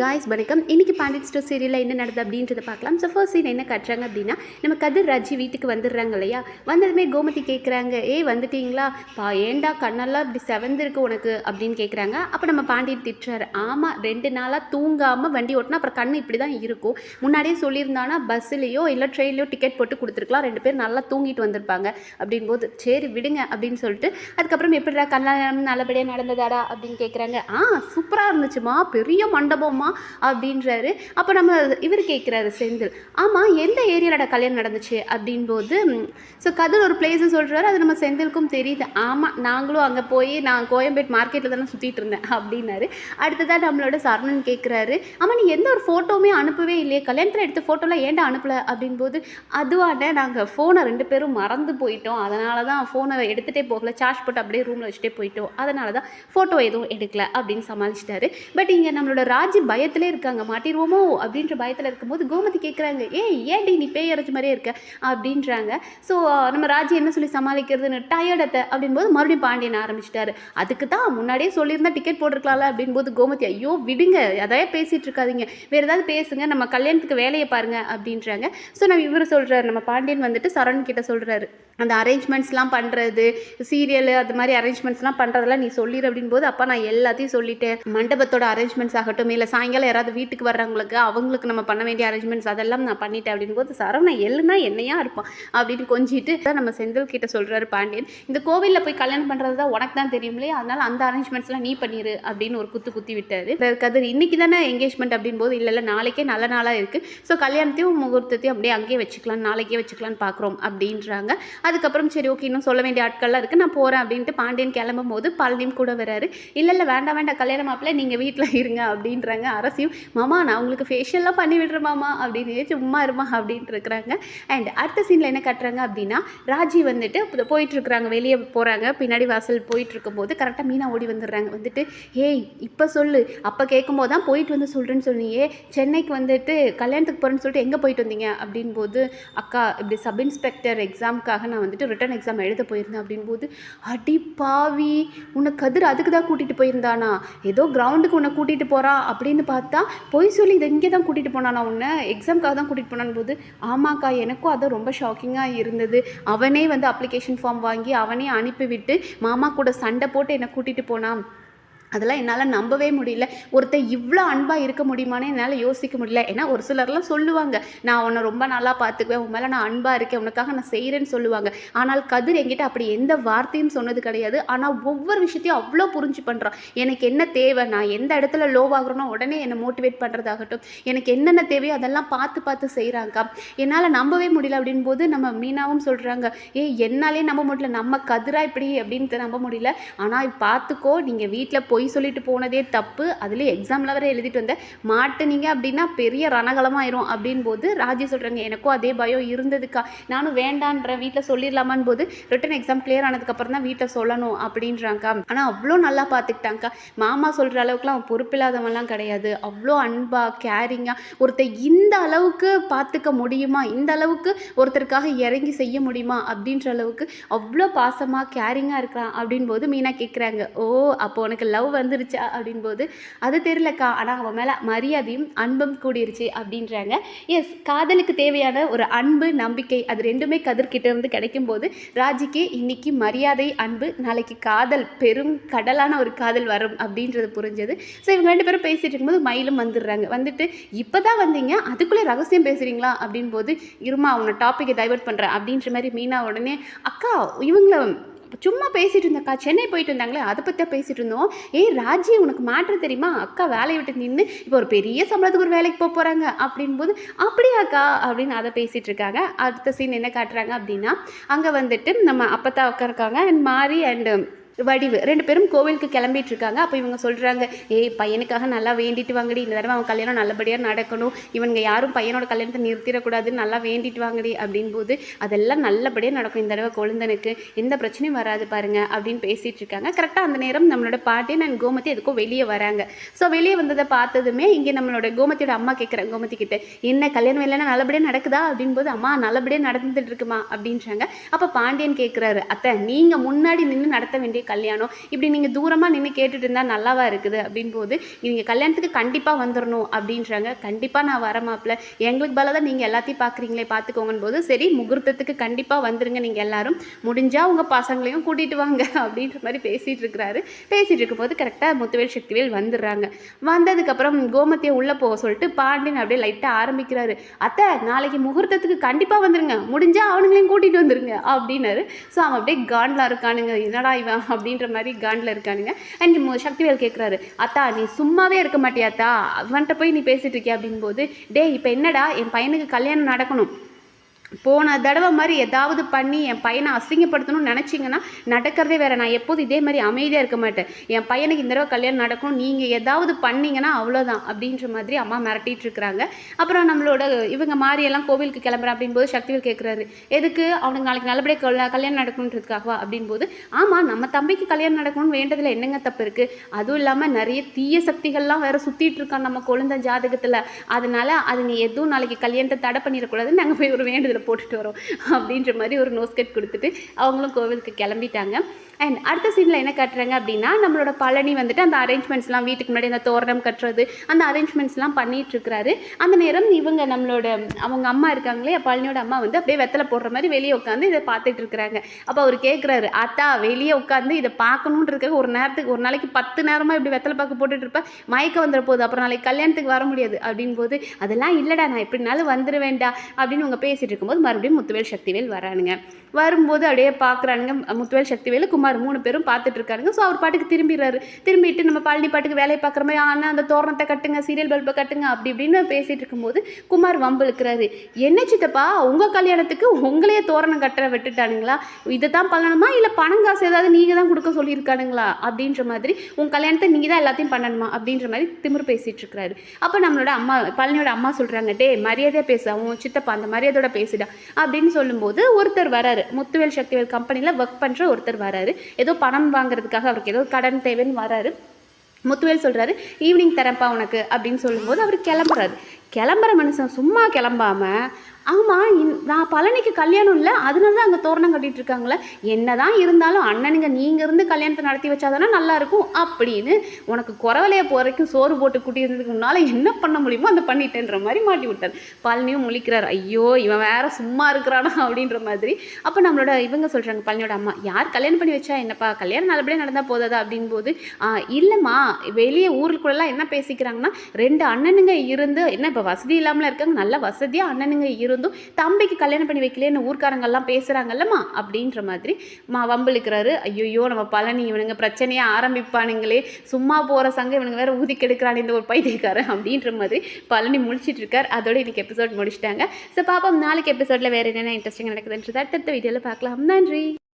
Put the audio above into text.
Guys வணக்கம். இன்றைக்கி Pandit store சீரியலில் என்ன நடந்தது அப்படின்றத பார்க்கலாம். ஸோ ஃபர்ஸ்ட் சீன் என்ன காட்டுறாங்க அப்படின்னா நம்ம கதிர் ராஜி வீட்டுக்கு வந்துடுறாங்க இல்லையா? வந்ததுமே கோமதி கேட்குறாங்க ஏய் வந்துட்டீங்களா? பா ஏண்டா கண்ணெல்லாம் இப்படி செவந்திருக்கு உனக்கு? அப்படின்னு கேட்குறாங்க அப்போ நம்ம பாண்டியன் திட்டுறாரு. ஆமாம் ரெண்டு நாளாக தூங்காமல் வண்டி ஓட்டினா அப்புறம் கண்ணு இப்படி தான் இருக்கும். முன்னாடியே சொல்லியிருந்தானா பஸ்ஸுலேயோ இல்லை ட்ரெயின்லையோ டிக்கெட் போட்டு கொடுத்துருக்கலாம். ரெண்டு பேர் நல்லா தூங்கிட்டு வந்திருப்பாங்க. அப்படின்போது சரி விடுங்க அப்படின்னு சொல்லிட்டு அதுக்கப்புறம் எப்படிடா கல்யாணம் நல்லபடியாக நடந்ததாடா? அப்படின்னு கேட்குறாங்க ஆ சூப்பராக இருந்துச்சுமா. பெரிய ஆமாம் அப்படின்றாரு. அப்போ நம்ம இவர் கேட்குறாரு செந்தில். ஆமாம் எந்த ஏரியாவோட கல்யாணம் நடந்துச்சு அப்படின்போது ஸோ கதிர் ஒரு பிளேஸு சொல்கிறாரு அது நம்ம செந்திலுக்கும் தெரியுது. ஆமாம் நாங்களும் அங்கே போய் நான் கோயம்பேட் மார்க்கெட்டில் தானே சுற்றிட்டு இருந்தேன் அப்படின்னாரு. அடுத்ததாக நம்மளோட சரவணன் கேட்குறாரு ஆமாம் நீ எந்த ஒரு ஃபோட்டோவுமே அனுப்பவே இல்லையே. கல்யாணத்தில் எடுத்த ஃபோட்டோலாம் ஏன்டா அனுப்பல? அப்படின்போது அதுவான நாங்கள் ஃபோனை ரெண்டு பேரும் மறந்து போயிட்டோம். அதனால தான் ஃபோனை எடுத்துகிட்டே போகல. சார்ஜ் போட்டு அப்படியே ரூமில் வச்சுட்டே போயிட்டோம். அதனால தான் ஃபோட்டோ எதுவும் எடுக்கல அப்படின்னு சமாளிச்சிட்டாரு. பட் இங்கே நம்மளோட ராஜி பயத்திலே இருக்காங்க. மாட்டிடுவோமோ? அப்படின்ற பயத்தில் இருக்கும்போது கோமதி கேட்குறாங்க ஏய் ஏன்டி நீ பேய் அரைச்ச மாதிரியே இருக்க? அப்படின்றாங்க. ஸோ நம்ம ராஜி என்ன சொல்லி சமாளிக்கிறதுன்னு டயர்டத்தை அப்படின்போது மறுபடியும் பாண்டியன் ஆரம்பிச்சிட்டாரு. அதுக்கு தான் முன்னாடியே சொல்லியிருந்தா டிக்கெட் போட்டிருக்கலாம்ல அப்படின்போது கோமதி ஐயோ விடுங்க அதையே பேசிகிட்டு இருக்காதிங்க. வேறு ஏதாவது பேசுங்க நம்ம கல்யாணத்துக்கு வேலையை பாருங்க அப்படின்றாங்க. ஸோ நம்ம இவர் சொல்கிறாரு நம்ம பாண்டியன் வந்துட்டு சரண் கிட்ட சொல்கிறாரு அந்த அரேஞ்ச்மெண்ட்ஸ்லாம் பண்ணுறது சீரியல் அது மாதிரி அரேஞ்ச்மெண்ட்ஸ்லாம் பண்ணுறதெல்லாம் நீ சொல்லிடு அப்படின்போது அப்பா நான் எல்லாத்தையும் சொல்லிட்டேன். மண்டபத்தோட அரேஞ்ச்மெண்ட்ஸ் ஆகட்டும் இல்லை சாயங்காலம் யாராவது வீட்டுக்கு வர்றவங்களுக்கு அவங்களுக்கு நம்ம பண்ண வேண்டிய அரேஞ்ச்மெண்ட்ஸ் அதெல்லாம் நான் பண்ணிட்டேன் அப்படின்போது சரவணன் எள்ளுனா என்னையா இருப்பான்? அப்படின்னு கொஞ்சிட்டு தான் நம்ம செந்தில் கிட்ட சொல்கிறாரு பாண்டியன். இந்த கோவிலில் போய் கல்யாணம் பண்ணுறது தான் உனக்கு தான் தெரியும் இல்லையா? அதனால் அந்த அரேஞ்ச்மெண்ட்ஸ்லாம் நீ பண்ணிடு அப்படின்னு ஒரு குத்து குத்தி விட்டாரு. கதிர் இன்னைக்கு தானே என்கேஜ்மெண்ட் அப்படின்போது இல்லை இல்லை நாளைக்கே நல்ல நாளாக இருக்குது ஸோ கல்யாணத்தையும் முகூர்த்தத்தையும் அப்படியே அங்கேயே வச்சுக்கலாம் நாளைக்கே வச்சுக்கலாம்னு பார்க்குறோம் அப்படின்றாங்க. அதுக்கப்புறம் சரி ஓகே இன்னும் சொல்ல வேண்டிய ஆட்கள்லாம் இருக்குது நான் போகிறேன் அப்படின்ட்டு பாண்டியன் கிளம்பும் போது பழனியும் கூட வராரு. இல்லை இல்லை வேண்டாம் வேண்டாம் கல்யாணம் மாப்பிள்ள நீங்கள் வீட்டில் இருங்க அப்படின்றாங்க. அரசியும் மாமா நான் உங்களுக்கு ஃபேஷியல்லாம் பண்ணி விடுறேன் மாமா அப்படின்னு சும்மா இருமா அப்படின்ட்டு இருக்கிறாங்க. அண்ட் அடுத்த சீனில் என்ன கட்டுறாங்க அப்படின்னா ராஜி வந்துட்டு போயிட்டுருக்குறாங்க வெளியே போகிறாங்க பின்னாடி வாசல் போயிட்டுருக்கும்போது கரெக்டாக மீனா ஓடி வந்துடுறாங்க. வந்துட்டு ஏய் இப்போ சொல்லு. அப்போ கேட்கும்போது தான் போயிட்டு வந்து சொல்கிறேன்னு சொன்னியே. சென்னைக்கு வந்துட்டு கல்யாணத்துக்கு போகிறேன்னு சொல்லிட்டு எங்கே போயிட்டு வந்தீங்க? அப்படின் போது அக்கா இப்படி சப் இன்ஸ்பெக்டர் எக்ஸாமுக்காக நான் வந்துட்டு ரிட்டன் எக்ஸாம் எழுத போயிருந்தேன். அப்படின்போது அடி பாவி உன்னை கதிர் அதுக்கு தான் கூட்டிகிட்டு போயிருந்தானா? ஏதோ கிரவுண்டுக்கு உன்னை கூட்டிகிட்டு போகிறான் அப்படின்னு பார்த்தா பொய் சொல்லி இதை இங்கே தான் கூட்டிகிட்டு போனானா உன்னை? எக்ஸாம்க்காக தான் கூட்டிகிட்டு போனான் போது ஆமாக்கா எனக்கும் அது ரொம்ப ஷாக்கிங்காக இருந்தது. அவனே வந்து அப்ளிகேஷன் ஃபார்ம் வாங்கி அவனே அனுப்பிவிட்டு மாமா கூட சண்டை போட்டு என்னை கூட்டிகிட்டு போனான். அதெல்லாம் என்னால் நம்பவே முடியல. ஒருத்தர் இவ்வளோ அன்பாக இருக்க முடியுமான்னு என்னால் யோசிக்க முடியல. ஏன்னா ஒரு சிலர்லாம் சொல்லுவாங்க நான் உன்னை ரொம்ப நல்லா பார்த்துக்குவேன். உன் மேலே நான் அன்பாக இருக்கேன். உனக்காக நான் செய்கிறேன்னு சொல்லுவாங்க. ஆனால் கதிர் என்கிட்ட அப்படி எந்த வார்த்தையும் சொன்னது கிடையாது. ஆனால் ஒவ்வொரு விஷயத்தையும் அவ்வளோ புரிஞ்சு பண்ணுறான் எனக்கு என்ன தேவை? நான் எந்த இடத்துல லோவாகிறனோ உடனே என்னை மோட்டிவேட் பண்ணுறதாகட்டும் எனக்கு என்னென்ன தேவையோ அதெல்லாம் பார்த்து பார்த்து செய்கிறாங்கக்கா என்னால் நம்பவே முடியல. அப்படின் போது நம்ம மீனாவும் சொல்கிறாங்க ஏ என்னாலே நம்ப முடியல. நம்ம கதிராக இப்படி அப்படின்ட்டு நம்ப முடியல. ஆனால் பார்த்துக்கோ. நீங்கள் வீட்டில் போய் பொய் சொல்லிட்டு போனதே தப்பு. அதுலேயே எக்ஸாமில் வர எழுதிட்டு வந்தேன் மாட்டுனீங்க அப்படின்னா பெரிய ரணகலமாயிரும் அப்படின் போது ராஜி சொல்கிறாங்க எனக்கும் அதே பயம் இருந்ததுக்கா. நானும் வேண்டான்ற வீட்டில் சொல்லிடலாமான்னு போது ரிட்டன் எக்ஸாம் கிளியர் ஆனதுக்கப்புறம் தான் வீட்டில் சொல்லணும் அப்படின்றாங்க ஆனால் அவ்வளோ நல்லா பார்த்துக்கிட்டாங்க்கா மாமா சொல்கிற அளவுக்குலாம் அவன் பொறுப்பில்லாதவன்லாம் கிடையாது. அவ்வளோ அன்பாக கேரிங்காக ஒருத்தர் இந்த அளவுக்கு பார்த்துக்க முடியுமா? இந்த அளவுக்கு ஒருத்தருக்காக இறங்கி செய்ய முடியுமா? அப்படின்ற அளவுக்கு அவ்வளோ பாசமாக கேரிங்காக இருக்கிறான் அப்படின் போது மீனா கேட்குறாங்க ஓ அப்போ உனக்கு லவ் வந்துருச்சா அப்படின்போது அது தெரியலக்கா. ஆனால் அவன் மேலே மரியாதையும் அன்பும் கூடிருச்சு அப்படின்றாங்க. எஸ் காதலுக்கு தேவையான ஒரு அன்பு நம்பிக்கை அது ரெண்டுமே கதிர்கிட்ட இருந்து கிடைக்கும்போது ராஜிக்கு இன்னைக்கு மரியாதை அன்பு நாளைக்கு காதல் பெரும் கடலான ஒரு காதல் வரும் அப்படின்றது புரிஞ்சது. ஸோ இவங்க ரெண்டு பேரும் பேசிட்டு இருக்கும்போது மயிலும் வந்துடுறாங்க. வந்துட்டு இப்போ தான் வந்தீங்க? அதுக்குள்ளே ரகசியம் பேசுகிறீங்களா அப்படின் போது இருமா அவனை டாப்பிக்கை டைவர்ட் பண்ணுறேன் அப்படின்ற மாதிரி மீனா உடனே அக்கா இவங்கள சும்மா பேசிகிட்டு இருந்தக்கா சென்னை போயிட்டு இருந்தாங்களே அதை பற்றி பேசிகிட்டு இருந்தோம். ஏய் ராஜி உனக்கு மாற்று தெரியுமா? அக்கா வேலையை விட்டு நின்று இப்போ ஒரு பெரிய சம்பளத்துக்கு ஒரு வேலைக்கு போக போகிறாங்க அப்படின்போது அப்படியாக்கா அப்படின்னு அதை பேசிகிட்டு இருக்காங்க. அடுத்த சீன் என்ன காட்டுறாங்க அப்படின்னா அங்கே வந்துட்டு நம்ம அப்பத்தா உட்காருக்காங்க அண்ட் மாரி அண்டு வடிவு. ரெண்டு பேரும் கோவிலுக்கு கிளம்பிட்டு இருக்காங்க அப்போ இவங்க சொல்கிறாங்க ஏய் பையனுக்காக நல்லா வேண்டிட்டு வாங்கடி. இந்த தடவை அவன் கல்யாணம் நல்லபடியாக நடக்கணும். இவங்க யாரும் பையனோட கல்யாணத்தை நிறுத்திடக்கூடாதுன்னு நல்லா வேண்டிட்டு வாங்கடி. அப்படின் போது அதெல்லாம் நல்லபடியாக நடக்கும். இந்த தடவை கொழுந்தனுக்கு எந்த பிரச்சனையும் வராது பாருங்க. அப்படின்னு பேசிகிட்டு இருக்காங்க கரெக்டாக அந்த நேரம் நம்மளோட பாட்டி நான் கோமதி எதுக்கும் வெளியே வராங்க. ஸோ வெளியே வந்ததை பார்த்ததுமே இங்கே நம்மளோட கோமதியோட அம்மா கேட்குறாங்க கோமதி கிட்ட என்ன கல்யாணம் இல்லைன்னா நல்லபடியாக நடக்குதா? அப்படின் போது அம்மா நல்லபடியாக நடந்துட்டு இருக்குமா அப்படின்றாங்க. அப்போ பாண்டியன் கேட்குறாரு அத்தை நீங்கள் முன்னாடி நின்று நடத்த வேண்டிய கல்யாணம். இப்படி நீங்கள் தூரமாக நின்று கேட்டுட்டு இருந்தால் நல்லாவா இருக்குது? அப்படின் போது நீங்கள் கல்யாணத்துக்கு கண்டிப்பாக வந்துடணும் அப்படின்றாங்க. கண்டிப்பாக நான் வர மாப்பிள்ள எங்களுக்கு பல தான் நீங்கள் எல்லாத்தையும் பார்க்குறீங்களே பார்த்துக்கோங்கன்னு போது சரி முகூர்த்தத்துக்கு கண்டிப்பாக வந்துருங்க நீங்கள் எல்லாரும். முடிஞ்சால் உங்கள் பசங்களையும் கூட்டிகிட்டு வாங்க அப்படின்ற மாதிரி பேசிகிட்டு இருக்கிறாரு. பேசிகிட்டு இருக்கும்போது கரெக்டாக முத்துவேல் சக்திவேல் வந்துடுறாங்க. வந்ததுக்கப்புறம் கோமத்தியை உள்ளே போக சொல்லிட்டு பாண்டியன் அப்படியே லைட்டாக ஆரம்பிக்கிறாரு. அத்தை நாளைக்கு முகூர்த்தத்துக்கு கண்டிப்பாக வந்துருங்க. முடிஞ்சால் அவனுங்களையும் கூட்டிகிட்டு வந்துருங்க அப்படின்னாரு. ஸோ அவன் அப்படியே காண்டில் இருக்கானுங்க. என்னடா இவன்? அப்படின்ற மாதிரி காண்டில் இருக்கானுங்க. அண்ட் சக்திவேல் கேட்குறாரு அத்தா நீ சும்மாவே இருக்க மாட்டியாத்தா? அவன்கிட்ட போய் நீ பேசிட்டு இருக்கியா? அப்படிங்கும்போது டே டேய் இப்போ என்னடா? என் பையனுக்கு கல்யாணம் நடக்கணும். போன தடவை மாதிரி ஏதாவது பண்ணி என் பையனை அசிங்கப்படுத்தணும்னு நினச்சிங்கன்னா நடக்கிறதே வேறு. நான் எப்போதும் இதே மாதிரி அமைதியாக இருக்க மாட்டேன். என் பையனுக்கு இந்த தடவை கல்யாணம் நடக்கணும் நீங்கள் ஏதாவது பண்ணிங்கன்னா அவ்வளோதான் அப்படின்ற மாதிரி அம்மா மிரட்டிகிட்டு இருக்கிறாங்க. அப்புறம் நம்மளோட இவங்க மாதிரியெல்லாம் கோவிலுக்கு கிளம்புற அப்படின்போது சக்திகள் கேட்குறாரு எதுக்கு? அவனுக்கு நாளைக்கு நல்லபடியாக கல் கல்யாணம் நடக்கணுன்றதுக்காகவா அப்படின்போது ஆமாம் நம்ம தம்பிக்கு கல்யாணம் நடக்கணும்னு வேண்டதில் என்னங்க தப்பு இருக்குது அதுவும் இல்லாமல் நிறைய தீய சக்திகள்லாம் வேறு சுற்றிட்டு இருக்கான் நம்ம குழந்தை ஜாதகத்தில். அதனால் அதுங்க எதுவும் நாளைக்கு கல்யாணத்தை தடை பண்ணிடக்கூடாதுன்னு நாங்கள் போய் ஒரு வேண்டுதல் போட்டுட்டு வரோம் அப்படின்ற மாதிரி ஒரு நோஸ்கட் கொடுத்துட்டு அவங்களும் கோவிலுக்கு கிளம்பிட்டாங்க. அண்ட் அடுத்த சீனில் என்ன கட்டுறாங்க அப்படின்னா நம்மளோட பழனி வந்துட்டு அந்த அரேஞ்ச்மெண்ட்ஸ்லாம் வீட்டுக்கு முன்னாடி அந்த தோரணம் கட்டுறது அந்த அரேஞ்ச்மெண்ட்ஸ்லாம் பண்ணிட்டு இருக்கிறாரு. அந்த நேரம் இவங்க நம்மளோட அவங்க அம்மா இருக்காங்களே பழனியோட அம்மா வந்து அப்படியே வெத்தலை போடுற மாதிரி வெளியே உட்காந்து இதை பார்த்துட்டு இருக்கிறாங்க. அப்போ அவர் கேட்குறாரு அத்தா வெளியே உட்காந்து இதை பார்க்கணுன்றதுக்காக ஒரு நேரத்துக்கு ஒரு நாளைக்கு பத்து நேரமாக இப்படி வெத்தலை பாக்கு போட்டுட்டு இருப்பேன் மயக்கம் வந்துட போகுது அப்புறம் நாளைக்கு கல்யாணத்துக்கு வர முடியாது. அப்படின் போது அதெல்லாம் இல்லைடா நான் எப்படினாலும் வந்துடுவேன்டா அப்படின்னு அவங்க பேசிட்டு போகும்போது மறுபடியும் முத்துவேல் சக்திவேல் வரானுங்க. வரும்போது அப்படியே பார்க்குறானுங்க முத்துவேல் சக்திவேல் குமார் மூணு பேரும் பார்த்துட்டு இருக்காருங்க ஸோ அவர் பாட்டுக்கு திரும்பிடுறாரு. திரும்பிட்டு நம்ம பழனி பாட்டுக்கு வேலையை பார்க்குற மாதிரி ஆனால் அந்த தோரணத்தை கட்டுங்க சீரியல் பல்பை கட்டுங்க அப்படி இப்படின்னு பேசிகிட்டு இருக்கும்போது குமார் வம்பு இழுக்கிறாரு என்ன சித்தப்பா உங்கள் கல்யாணத்துக்கு உங்களையே தோரணம் கட்ட விட்டுட்டானுங்களா? இதை தான் பண்ணணுமா? இல்லை பணம் காசு ஏதாவது நீங்கள் தான் கொடுக்க சொல்லியிருக்கானுங்களா? அப்படின்ற மாதிரி உங்கள் கல்யாணத்தை நீங்கள் தான் எல்லாத்தையும் பண்ணணுமா? அப்படின்ற மாதிரி திமிர் பேசிகிட்டு இருக்கிறாரு. அப்போ நம்மளோட அம்மா பழனியோட அம்மா சொல்கிறாங்க டே மரியாதையாக பேச. உன் சித்தப்பா அந்த மரியாதையோட பேசுடா அப்படின்னு சொல்லும்போது ஒருத்தர் வராரு. முத்துவேல் சக்திவேல் கம்பெனியில் ஒர்க் பண்ணுற ஒருத்தர் வராரு. ஏதோ பணம் வாங்குறதுக்காக அவருக்கு ஏதோ கடன் தேவைன்னு வராரு. முத்துவேல் சொல்கிறாரு ஈவினிங் தரப்பா உனக்கு அப்படின்னு சொல்லும்போது அவர் கிளம்புறாரு. கிளம்புற மனுஷன் சும்மா கிளம்பாம ஆமாம் நான் பழனிக்கு கல்யாணம் இல்லை அதனால தான் அங்கே தோரணம் கட்டிகிட்டு இருக்காங்களே என்னதான் இருந்தாலும் அண்ணனுங்க நீங்கள் இருந்து கல்யாணத்தை நடத்தி வச்சாதானே நல்லாயிருக்கும் அப்படின்னு உனக்கு குறவலையை போகிறக்கும் சோறு போட்டு கூட்டியிருந்ததுக்கு முன்னால் என்ன பண்ண முடியுமோ அதை பண்ணிட்டேன்ற மாதிரி மாட்டி விட்டார். பழனியும் முழிக்கிறார் ஐயோ இவன் வேற சும்மா இருக்கிறானா? அப்படின்ற மாதிரி. அப்போ நம்மளோட இவங்க சொல்கிறாங்க பழனியோட அம்மா யார் கல்யாணம் பண்ணி வச்சா என்னப்பா கல்யாணம் நல்லபடியாக நடந்தால் போதாதா? அப்படின் போது இல்லைம்மா வெளியே ஊருக்குள்ளெல்லாம் என்ன பேசிக்கிறாங்கன்னா ரெண்டு அண்ணனுங்க இருந்து என்ன இப்போ இப்போ வசதி இல்லாமல் இருக்காங்க. நல்ல வசதியாக அண்ணனுங்க இருந்தும் தம்பிக்கு கல்யாணம் பண்ணி வைக்கலன்னு ஊர்க்காரங்கெல்லாம் பேசுகிறாங்கல்லம்மா அப்படின்ற மாதிரி மா வம்பிழுக்கிறாரு ஐயோ நம்ம பழனி இவனுங்க பிரச்சனையை ஆரம்பிப்பானுங்களே. சும்மா போகிற சங்கம் இவனுங்க வேறு ஊதி கெடுக்கிறான் இந்த ஒரு பைத்தியக்காரன் அப்படின்ற மாதிரி பழனி முடிச்சிட்டு இருக்கார். அதோட இன்னைக்கு எபிசோட் முடிச்சிட்டாங்க. ஸோ பாப்போம். நாளைக்கு எபிசோடில் வேறு என்னென்ன இன்ட்ரெஸ்டிங் நடக்குதுன்றது அடுத்தடுத்த வீடியோவில் பார்க்கலாம். நன்றி.